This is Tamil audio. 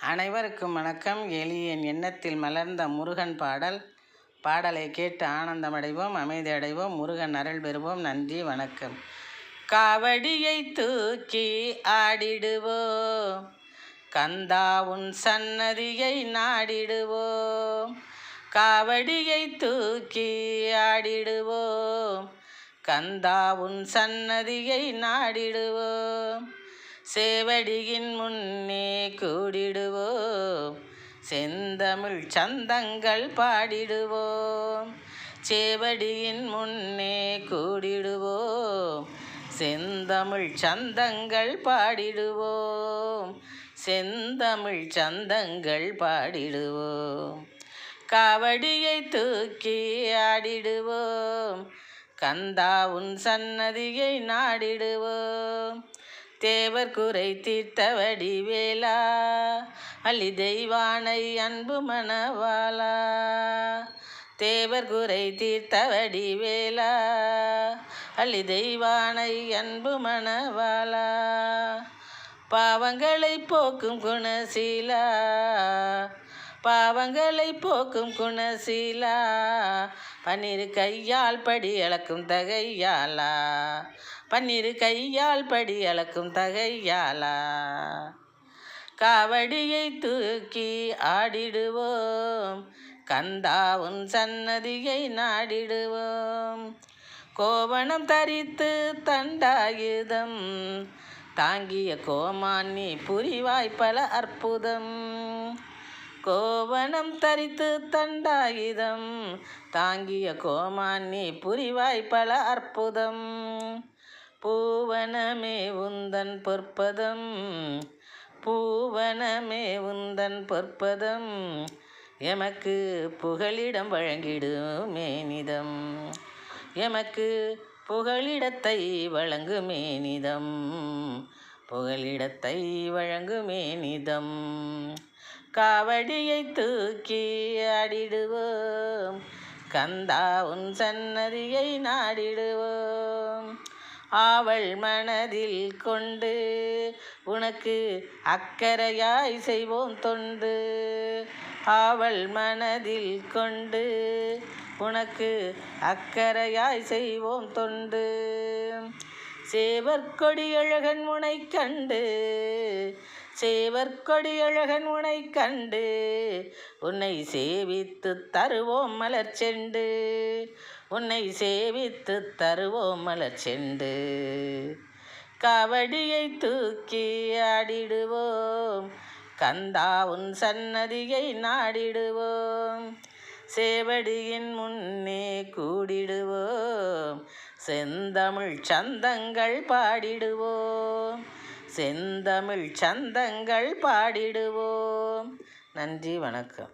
அனைவருக்கும் வணக்கம். எளியன் எண்ணத்தில் மலர்ந்த முருகன் பாடல். பாடலை கேட்டு ஆனந்தமடைவோம் அமைதி அடைவோம் முருகன் அருள் பெறுவோம். நன்றி வணக்கம். காவடியை தூக்கி ஆடிடுவோம். கந்தா உன் சன்னதியை நாடிடுவோம். காவடியை தூக்கி ஆடிடுவோம். கந்தா உன் சன்னதியை நாடிடுவோம். சேவடியின் முன்னே கூடிடுவோம். செந்தமிழ் சந்தங்கள் பாடிடுவோம். சேவடியின் முன்னே கூடிடுவோம். செந்தமிழ் சந்தங்கள் பாடிடுவோம். செந்தமிழ் சந்தங்கள் பாடிடுவோம். காவடியை தூக்கி ஆடிடுவோம். கந்தா உன் சன்னதியை நாடிடுவோம். தேவர் குறை தீர்த்தவடி வேலா அள்ளி தெய்வானை அன்பு மணவாளா. தேவர் குறை தீர்த்தவடி வேலா அள்ளி தெய்வானை அன்பு மணவாளா. பாவங்களை போக்கும் குணசீலா. பாவங்களை போக்கும் குணசீலா. பன்னிரு கையால் படி அளக்கும் தகையாலா. பன்னிரு கையால் படி அளக்கும் தகையாலா. காவடியை தூக்கி ஆடிடுவோம். கந்தா உன் சன்னதியை நாடிடுவோம். கோவணம் தரித்து தண்டாயுதம். தாங்கிய கோமானி புரிவாய் பல அற்புதம். கோவணம் தரித்து தண்டாயுதம். தாங்கிய கோமான்னி புரிவாய்ப்பல அற்புதம். பூவனமே உந்தன் பொற்பதம். பூவனமே உந்தன் பொற்பதம். எமக்கு புகலிடம் வழங்கிடும் மேனிதம் எமக்கு புகலிடத்தை வழங்குமே நிதம். புகலிடத்தை வழங்குமே நிதம். காவடியை தூக்கி ஆடிடுவோம் கந்தா உன் சன்னதியை நாடிடுவோம். ஆவள் மனதில் கொண்டு உனக்கு அக்கறையாய் செய்வோம் தொண்டு. ஆவள் மனதில் கொண்டு உனக்கு அக்கறையாய் செய்வோம் தொண்டு. சேவற்கொடியழகன் முனை கண்டு சேவற்கொடியழகன் உனை கண்டு உன்னை சேவித்து தருவோம் மலர் செண்டு உன்னை சேவித்து தருவோம் மலர் செண்டு. கபடியை தூக்கி ஆடிடுவோம் கந்தா உன் சன்னதியை நாடிடுவோம் சேவடியின் முன்னே கூடிடுவோம் செந்தமிழ் சந்தங்கள் பாடிடுவோம். செந்தமிழ் சந்தங்கள் பாடிடுவோம். நன்றி வணக்கம்.